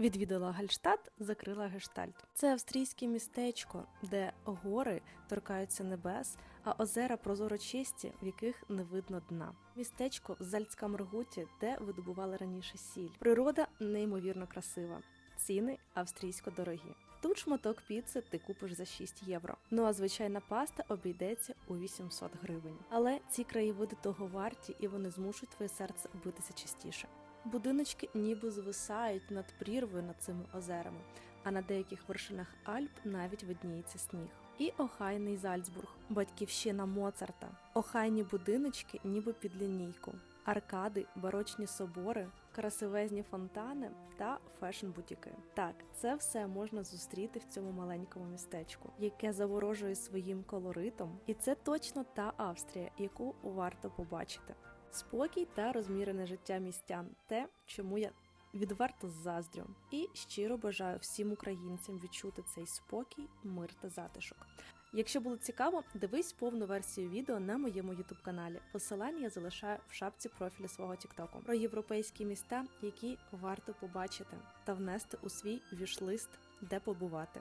Відвідала Гальштадт, закрила гештальт. Це австрійське містечко, де гори торкаються небес, а озера прозоро чисті, в яких не видно дна. Містечко в Зальцкамргуті, де видобували раніше сіль. Природа неймовірно красива. Ціни австрійсько дорогі. Тут шматок піци ти купиш за 6 євро. Ну а звичайна паста обійдеться у 800 гривень. Але ці краєвиди того варті, і вони змушують твоє серце битися частіше. Будиночки ніби звисають над прірвою над цими озерами, а на деяких вершинах Альп навіть видніється сніг. І охайний Зальцбург, батьківщина Моцарта, охайні будиночки, ніби під лінійку, аркади, барочні собори, красивезні фонтани та фешн-бутіки. Так, це все можна зустріти в цьому маленькому містечку, яке заворожує своїм колоритом, і це точно та Австрія, яку варто побачити. Спокій та розмірене життя містян те, чому я відверто заздрю. І щиро бажаю всім українцям відчути цей спокій, мир та затишок. Якщо було цікаво, дивись повну версію відео на моєму ютуб каналі. Посилання я залишаю в шапці профілю свого тіктоку про європейські міста, які варто побачити та внести у свій вішлист, де побувати.